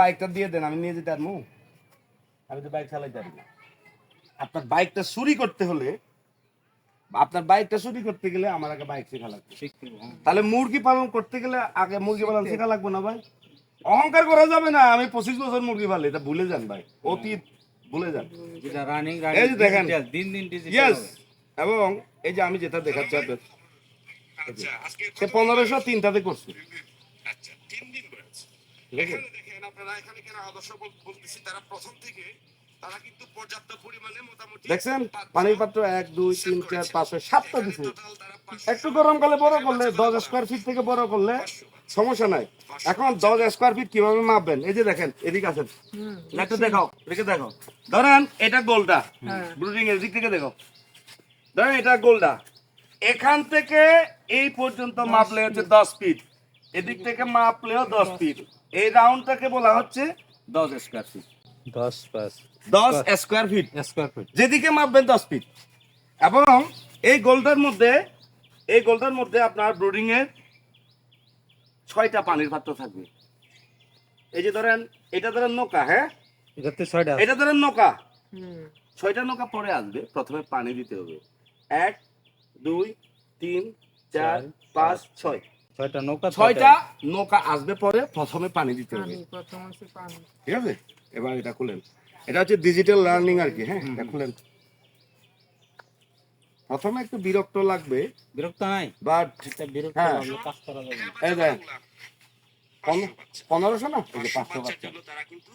বাইকটা দিয়ে দেন আমি নিয়ে যেতে পারব। আমি তো বাইক চালাইতে পারি না আপনার বাইকটা চুরি করতে হলে আপনার বাইকটা চুরি করতে গেলে আমার আগে বাইক শেখা লাগবে। তাহলে মুরগি পালন করতে গেলে আগে মুরগি পালন শেখা লাগবে না ভাই? অহংকার করা যাবে না আমি পঁচিশ বছর মুরগি পালি এটা ভুলে যান ভাই। অতীত ভুলে যান। যেটা রানিং এই যে দেখেন। দিন দিন ইয়েস এবং এই যে আমি যেটা দেখাচ্ছি আপনার সে পনেরোশো তিনটাতে করছে। আচ্ছা তিন দিন রয়েছে ঠিক আছে? আপনারা এখানে কেন আদর্শ বলতেছি? তারা প্রথম থেকে তারা কিন্তু পর্যাপ্ত পরিমাণে মোটামুটি দেখছেন? পানির পাত্র এক দুই তিন চার পাঁচ ছয় সাতটা দিছে। পাঁচশো একটু গরমকালে বড় করলে দশ স্কোয়ার ফিট থেকে বড় করলে সমস্যা নাই। এখন দশ স্কোয়ার ফিট কীভাবে মাপবেন? এই যে দেখেন এদিকে আছেন। একটু দেখাও এদিকে দেখো ধরেন এটা গোলটা। ব্রুডিং এর দিক থেকে দেখো। ধরেন এটা গোলটা। এখান থেকে এই পর্যন্ত মাপলে হচ্ছে দশ ফিট এদিক থেকে মাপলেও দশ ফিট এই রাউন্ডটাকে বলা হচ্ছে দশ স্কোয়ার ফিট দশ পাঁচ। দশ স্কোয়ার ফিট স্কোয়ার ফিট যেদিকে মাপবেন দশ ফিট এবং এই গোলটার মধ্যে এই গোলটার মধ্যে আপনার ব্রুডিং এর ছয়টা পানির পাত্র থাকবে। এই যে ধরেন এটা ধরেন নৌকা হ্যাঁ? এটাতে ছয়টা এটা ধরেন নৌকা। ছয়টা নৌকা পরে আসবে প্রথমে পানি দিতে হবে। এক দুই তিন চার পাঁচ। ছয়। ছয়টা নৌকা ছয়টা নৌকা আসবে পরে প্রথমে পানি দিতে হবে। ঠিক আছে? এবার এটা খুলেন। এটা হচ্ছে ডিজিটাল লার্নিং আর কি হ্যাঁ? এটা খুলেন। প্রথমে একটু বিরক্ত লাগবে। বিরক্ত নাই? বাট বিরক্ত হ্যাঁ। কাজ করা যাবে এই দেখ পনেরোশো না? পাঁচশো বাচ্চা। তারা কিন্তু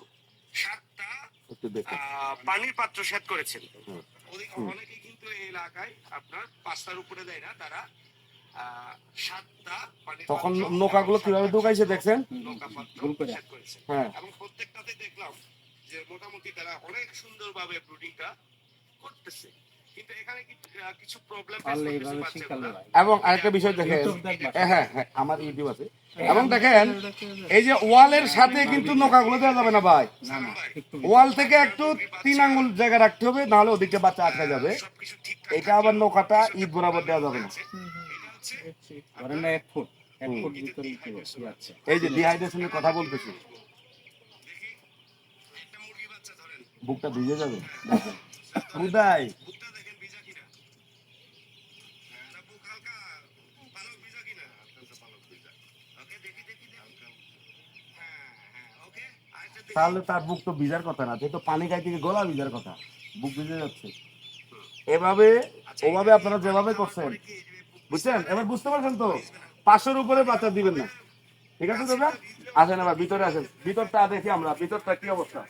সাতটা পানির পাত্র সেট করেছেন। অনেকেই কিন্তু এই এলাকায় আপনার পাঁচটার উপরে দেয় না তারা তখন নৌকাগুলো এবং কীভাবে ঢুকাইছে দেখছেন? হ্যাঁ। এবং প্রত্যেকটাতে দেখলাম যে মোটামুটি তারা অনেক সুন্দরভাবে ব্রুডিংটা করতেছে। কিন্তু এখানে কি- আহ, কিছু প্রবলেম পারলে এইভাবে শিখালে ভাই এবং আরেকটা বিষয় দেখেন হ্যাঁ হ্যাঁ হ্যাঁ, আমার ইউটিউব আছে। এবং দেখেন এই যে ওয়ালের সাথে কিন্তু নৌকাগুলো দেওয়া যাবে না ভাই। না না একটু ওয়াল থেকে একটু তিন আঙ্গুল জায়গা রাখতে হবে নাহলে ওদিকে বাচ্চা আটকা যাবে। এটা আবার নৌকাটা ঈদ বরাবর দেওয়া যাবে না। ধরেন না এক ফুট এক ফুট ভিতরে যাচ্ছে এই যে ডিহাইড্রেশনের কথা বলতেছি। একটা মুরগি বাচ্চা ধরেন। বুকটা ভিজে যাবে? উদাই বুকটা দেখেন ভিজা কিনা? হ্যাঁ, এটা বুক হালকা পালক ভিজা কিনা? হালকা পালক ভিজা। ওকে দেখি দেখি দেখি। হ্যাঁ হ্যাঁ ওকে আরেকটা দেখি। তাহলে তার বুক তো ভিজার কথা না তো পানি খাই থেকে গলা ভিজার কথা। বুক ভিজে যাচ্ছে। এভাবে ওভাবে আপনারা যেভাবে করছেন। বুঝছেন? এবার বুঝতে পারছেন তো? পাঁচশোর উপরে বাচ্চা দিবেন না। ঠিক আছে, দাদা? আসেন এবার, ভিতরে আসেন। ভিতরটা দেখি আমরা, ভিতরটা কি অবস্থা?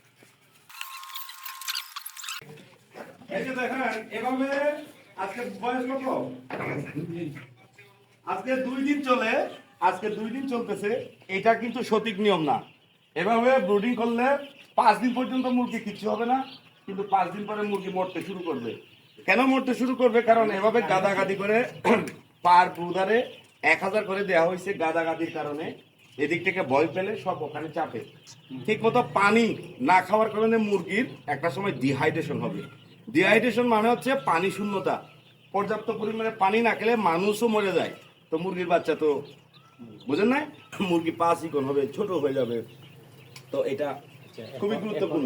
এই এভাবে আজকে দুই দিন চলে, আজকে দুই দিন চলতেছে। এটা কিন্তু সঠিক নিয়ম না। এভাবে ব্রুডিং করলে পাঁচ দিন পর্যন্ত মুরগি হবে না, কিন্তু পাঁচ দিন পরে মুরগি মরতে শুরু করবে। কেন মরতে শুরু করবে? কারণ এভাবে গাদাগাদি করে পার ব্রুদারে এক হাজার করে দেওয়া হয়েছে গাদাগাদির কারণে। এদিক থেকে ভয় পেলে সব ওখানে চাপে। ঠিক মতো পানি না খাওয়ার কারণে মুরগির একটা সময় ডিহাইড্রেশন হবে। ডিহাইড্রেশন মানে হচ্ছে পানি শূন্যতা। পর্যাপ্ত পরিমাণে পানি না খেলে মানুষও মরে যায়। তো মুরগির বাচ্চা তো বুঝেন না মুরগি পা চিকন হবে, ছোট হয়ে যাবে। তো এটা খুবই গুরুত্বপূর্ণ।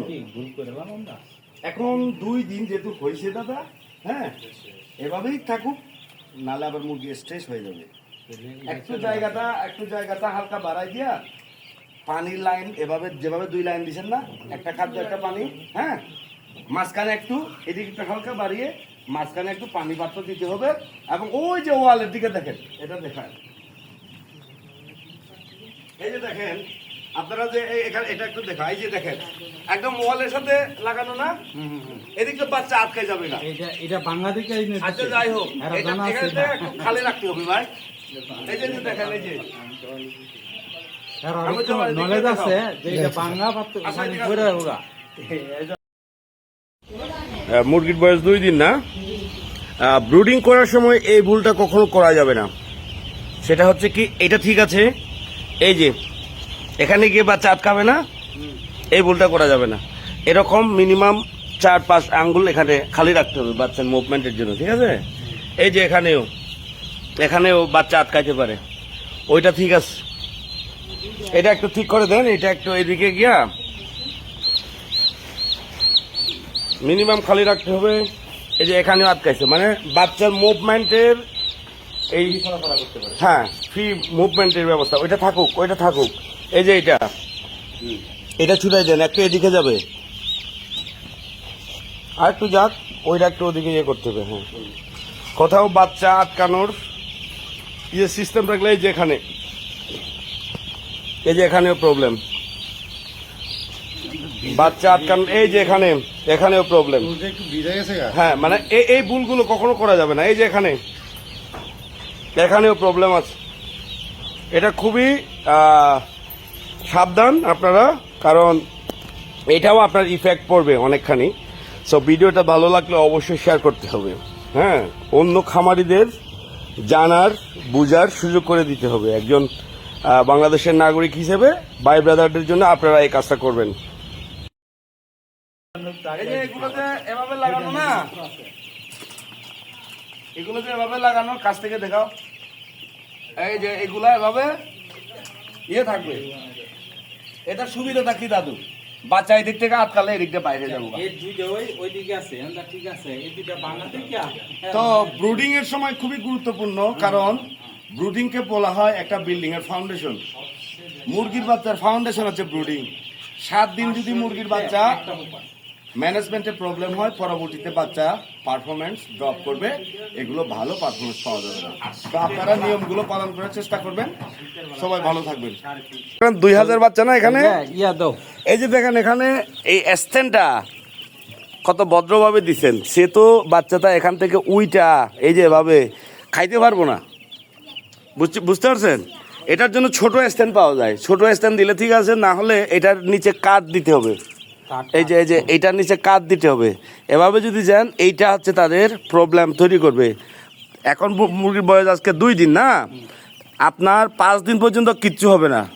এখন দুই দিন যেহেতু হয়েছে দাদা হ্যাঁ এভাবেই থাকুক। নালে আবার মুরগি স্ট্রেস হয়ে যাবে। একটু জায়গাটা একটু জায়গাটা হালকা বাড়াই দিয়া পানির লাইন এভাবে যেভাবে দুই লাইন দিছেন না একটা খাদ্য একটা পানি হ্যাঁ? মাঝখানে একটু এদিকে একটু হালকা বাড়িয়ে মাঝখানে একটু পানি পাত্র দিতে হবে এবং ওই যে ওয়ালের দিকে দেখেন এটা দেখায় এই যে দেখেন আপনারা যে এই- এখানে এটা একটু দেখা এই যে দেখেন একদম ওয়ালের সাথে লাগানো না? এদিকে বাচ্চা আটকে যাবে না। এটা এটা বাংলাদেশে আচ্ছা যাই হোক এটা এখানে একটু খালি রাখতে হবে ভাই। এই যে দেখেন এই যে। আমি তো নলেজ আছে যে এটা বাংলা আচ্ছা, ওরা। মুরগির বয়স দুই দিন না? ব্রুডিং করার সময় এই ভুলটা কখনো করা যাবে না। সেটা হচ্ছে কি এটা ঠিক আছে? এই যে এখানে গিয়ে বাচ্চা আটকাবে না? এই ভুলটা করা যাবে না। এরকম মিনিমাম চার পাঁচ আঙ্গুল এখানে খালি রাখতে হবে বাচ্চার মুভমেন্টের জন্য ঠিক আছে? এই যে এখানেও এখানেও বাচ্চা আটকাইতে পারে। ওইটা ঠিক আছে। এটা একটু ঠিক করে দেন এটা একটু এদিকে গিয়া। মিনিমাম খালি রাখতে হবে। এই যে এখানেও আটকাইছে মানে বাচ্চার মুভমেন্টের এই হ্যাঁ ফ্রি মুভমেন্টের ব্যবস্থা। ওইটা থাকুক ওইটা থাকুক। এই যে এটা। এটা ছুটাই দেন একটু এদিকে যাবে। আর একটু যাক ওইটা একটু ওদিকে ইয়ে করতে হবে হ্যাঁ। কোথাও বাচ্চা আটকানোর ইয়ে সিস্টেম রাখলে এই যে এখানে। এই যে এখানেও প্রবলেম বাচ্চা আটকানো এই যে এখানে এখানেও প্রবলেম হ্যাঁ মানে এই এই ভুলগুলো কখনো করা যাবে না এই যে এখানে। এখানেও প্রবলেম আছে। এটা খুবই আহ, সাবধান আপনারা, কারণ এটাও আপনার ইফেক্ট পড়বে অনেকখানি। সো ভিডিওটা ভালো লাগলে অবশ্যই শেয়ার করতে হবে। হ্যাঁ অন্য খামারিদের জানার, বুঝার সুযোগ করে দিতে হবে। একজন বাংলাদেশের নাগরিক হিসেবে ভাই ব্রাদারদের জন্য আপনারা এই কাজটা করবেন। না, এগুলো যে এভাবে লাগানো কাছ থেকে দেখাও। এই যে এগুলা এভাবে ইয়ে থাকবে। এটা সুবিধাটা কি দাদু? বাচ্চা এদিক থেকে আটকালে এদিক থেকে বাইরে যাব। এই দুইটা ওই ওইদিকে আছে আমরা ঠিক আছে এই দুইটা বাংলাতে কি তো ব্রুডিং এর সময় খুবই গুরুত্বপূর্ণ কারণ ব্রুডিং কে বলা হয় একটা বিল্ডিং এর ফাউন্ডেশন মুরগির বাচ্চার ফাউন্ডেশন হচ্ছে ব্রুডিং সাত দিন যদি মুরগির বাচ্চা ম্যানেজমেন্টে প্রবলেম হয় পরবর্তীতে বাচ্চা পারফরমেন্স ড্রপ করবে এগুলো ভালো পারফরমেন্স পাওয়া যাবে না। তো আপনারা নিয়মগুলো পালন করার চেষ্টা করবেন। সবাই ভালো থাকবেন। দুই হাজার বাচ্চা না এখানে? ইয়া দাও। এই যে দেখেন এখানে এই স্ট্যান্ডটা কত ভদ্রভাবে দিছেন। সে তো বাচ্চাটা এখান থেকে উইটা এই যে ভাবে খাইতে পারব না। বুঝতে বুঝতে পারছেন? এটার জন্য ছোট স্ট্যান্ড পাওয়া যায়। ছোট স্ট্যান্ড দিলে ঠিক আছে না হলে এটার নিচে কাঠ দিতে হবে। এই যে এই যে এইটার নিচে কাঠ দিতে হবে। এভাবে যদি যান এইটা হচ্ছে তাদের প্রবলেম তৈরি করবে। এখন মুরগির বয়স আজকে দুই দিন না? আপনার পাঁচ দিন পর্যন্ত কিচ্ছু হবে না।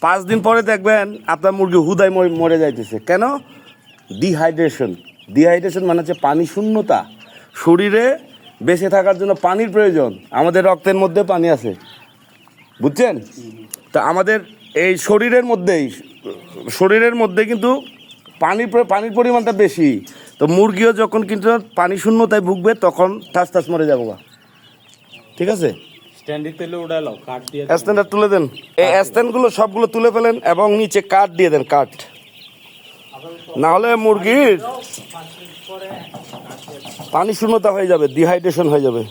পাঁচ দিন পরে দেখবেন আপনার মুরগি হুদায় মরে- মরে যাইতেছে। কেন? ডিহাইড্রেশন ডিহাইড্রেশন মানে হচ্ছে পানি শূন্যতা। শরীরে বেঁচে থাকার জন্য পানির প্রয়োজন। আমাদের রক্তের মধ্যে পানি আছে। বুঝছেন? তা আমাদের এই শরীরের মধ্যেই শরীরের মধ্যে কিন্তু পানির প্র- পানির পরিমাণটা বেশি। তো মুরগিও যখন কিন্তু পানি শূন্যতায় ভুগবে তখন ঠাস ঠাস মরে যাব ঠিক আছে? স্ট্যান্ডার তুলে দেন। এই স্ট্যান্ডগুলো সবগুলো তুলে ফেলেন এবং নিচে কাঠ দিয়ে দেন কাঠ। না হলে মুরগির পানি শূন্যতা হয়ে যাবে ডিহাইড্রেশন হয়ে যাবে।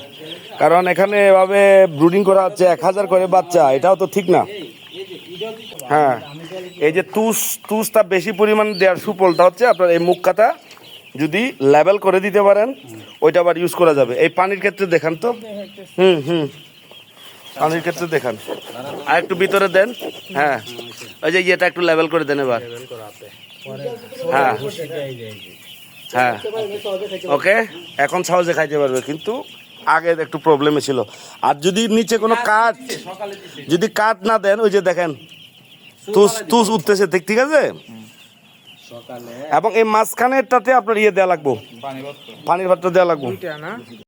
কারণ এখানে এভাবে ব্রুডিং করা হচ্ছে এক হাজার করে বাচ্চা এটাও তো ঠিক না। হ্যাঁ। এই যে তুষ তুষটা বেশি পরিমাণ দেওয়ার সুফলটা হচ্ছে আপনার এই মুখ কাটা যদি লেভেল করে দিতে পারেন, ওইটা আবার ইউজ করা যাবে। এই পানির ক্ষেত্রে দেখান তো। হুম হুম। পানির ক্ষেত্রে দেখান। আর একটু ভিতরে দেন। হ্যাঁ। ওই যে ইয়েটা একটু লেভেল করে দেন এবার। হ্যাঁ। হ্যাঁ। ওকে? এখন সহজে খাইতে পারবে, কিন্তু আগে একটু প্রবলেমে ছিল। আর যদি নিচে কোনো কাঠ, যদি কাঠ না দেন, ওই যে দেখেন তুষ তুষ উঠতেছে ঠিক ঠিক আছে? এবং এই মাঝখানেরটাতে আপনার ইয়ে দেওয়া লাগবো। পানির ভাতটা দেওয়া লাগবো।